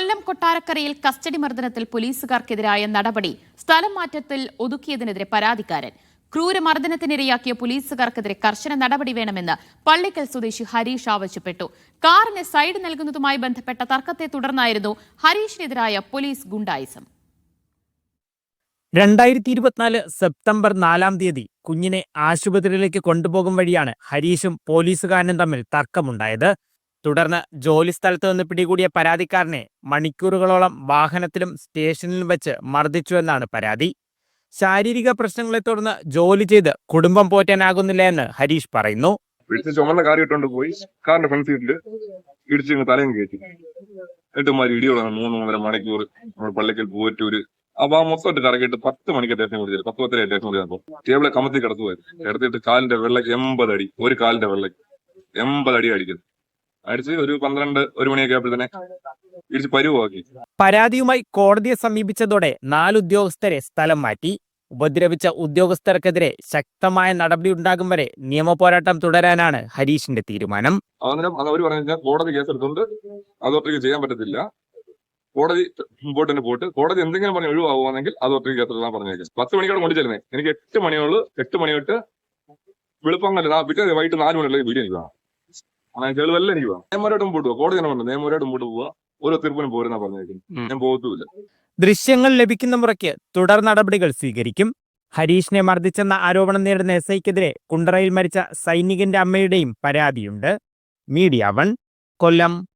കൊല്ലം കൊട്ടാരക്കരയിൽ കസ്റ്റഡി മർദ്ദനത്തിൽ പോലീസുകാർക്കെതിരായ നടപടി സ്ഥലം മാറ്റത്തിൽ ഒതുക്കിയതിനെതിരെ പരാതിക്കാരൻ. ക്രൂരമർദ്ദനത്തിനിരയാക്കിയ പോലീസുകാർക്കെതിരെ കർശന നടപടി വേണമെന്ന് പള്ളിക്കൽ സ്വദേശി ഹരീഷ് ആവശ്യപ്പെട്ടു. കാറിന് സൈഡ് നൽകുന്നതുമായി ബന്ധപ്പെട്ട തർക്കത്തെ തുടർന്നായിരുന്നു ഹരീഷിനെതിരായ പോലീസ് ഗുണ്ടായിസം. രണ്ടായിരത്തി ഇരുപത്തിനാല് സെപ്റ്റംബർ നാലാം തീയതി കുഞ്ഞിനെ ആശുപത്രിയിലേക്ക് കൊണ്ടുപോകും വഴിയാണ് ഹരീഷും പോലീസുകാരനും തമ്മിൽ തർക്കമുണ്ടായത്. തുടർന്ന് ജോലിസ്ഥലത്ത് നിന്ന് പിടികൂടിയ പരാതിക്കാരനെ മണിക്കൂറുകളോളം വാഹനത്തിലും സ്റ്റേഷനിലും വെച്ച് മർദ്ദിച്ചുവെന്നാണ് പരാതി. ശാരീരിക പ്രശ്നങ്ങളെ തുടർന്ന് ജോലി ചെയ്ത് കുടുംബം പോറ്റാനാകുന്നില്ല എന്ന് ഹരീഷ് പറയുന്നു. ഇടിച്ച് ചുമന്ന പോയി. കറക്കിയിട്ട് ടേബിളെ കാലിന്റെ വെള്ളക്ക് എൺപത് അടി. ഒരു കാലിന്റെ വെള്ളക്ക് എൺപത് അടി അടിക്കുന്നത് അടിച്ച് ഒരു പന്ത്രണ്ട് ഒരു മണിയൊക്കെ ആയപ്പോൾ തന്നെ ഇടിച്ച് പരുവാക്കി പരാതിയുമായി കോടതിയെ സമീപിച്ചതോടെ നാല് ഉദ്യോഗസ്ഥരെ സ്ഥലം മാറ്റി. ഉപദ്രവിച്ച ഉദ്യോഗസ്ഥർക്കെതിരെ ശക്തമായ നടപടി ഉണ്ടാകും വരെ നിയമപോരാട്ടം തുടരാനാണ് ഹരീഷിന്റെ തീരുമാനം. അന്നേരം അത് അവർ പറഞ്ഞു കോടതി കേസെടുത്തുകൊണ്ട് അതോട്ടേക്ക് ചെയ്യാൻ പറ്റത്തില്ല. കോടതി മുമ്പോട്ട് തന്നെ പോയിട്ട് കോടതി എന്തെങ്കിലും പറഞ്ഞ് ഒഴിവാകുവാണെങ്കിൽ അതോട്ടേക്ക് കേസെടുക്കാൻ പറഞ്ഞേക്കാം. പത്ത് മണിക്കാണ് കൊണ്ടു ചെല്ലുന്നത് എനിക്ക് എട്ട് മണിയോൾ എട്ട് മണി തൊട്ട് വെളുപ്പം പിറ്റേ വൈകിട്ട് നാല് മണിയുള്ള വീഡിയോ എനിക്ക് വേണം അങ്ങനെ തെളിവെല്ലാം എനിക്ക് പോകാം നിയമപരമായിട്ട് മുമ്പോട്ട് പോവാ. കോടതി പറഞ്ഞു നിയമപരമായിട്ട് മുമ്പോട്ട് പോവാ. ഓരോ തീർപ്പിനും പോരുന്നാ പറഞ്ഞേക്കുന്നത്. ഞാൻ പോകത്തുമില്ല ദൃശ്യങ്ങൾ ലഭിക്കുന്ന മുറയ്ക്ക് തുടർ നടപടികൾ സ്വീകരിക്കും. ഹരീഷിനെ മർദ്ദിച്ചെന്ന ആരോപണം നേരിടുന്ന എസ് ഐക്കെതിരെ കുണ്ടറയിൽ മരിച്ച സൈനികന്റെ അമ്മയുടെയും പരാതിയുണ്ട്. Media one Kollam.